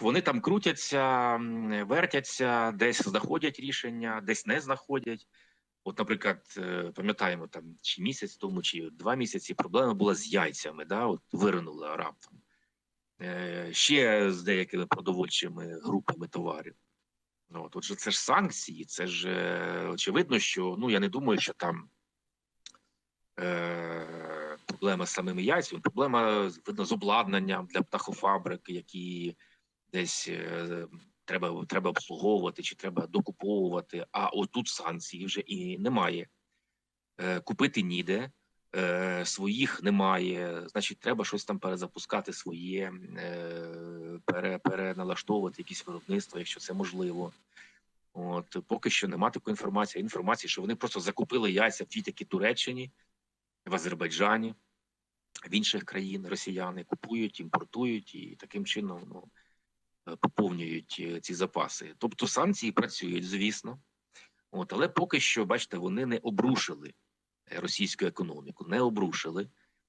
Вони там крутяться, вертяться, десь знаходять рішення, десь не знаходять. От, наприклад, е, пам'ятаємо там чи місяць тому, чи два місяці проблема була з яйцями, да, от виринула раптом. Е, Ще з деякими продовольчими групами товарів. Ну, От, отже, це ж санкції, це ж е, очевидно, що ну я не думаю, що там е, проблема з самими яйцями, проблема видно з обладнанням для птахофабрик, які десь е, треба, треба обслуговувати чи треба докуповувати. А отут санкції вже і немає. Е, купити ніде, е, своїх немає. Значить, треба щось там перезапускати своє, пере, переналаштовувати якісь виробництва, якщо це можливо. От поки що нема такої інформації. Інформації, що вони просто закупили яйця в тій такі Туреччині, в Азербайджані, в інших країн росіяни купують, імпортують і таким чином ну, поповнюють е, ці запаси. Тобто санкції працюють, звісно. От, але поки що, бачите, вони не обрушили е, російську економіку, не обрушили.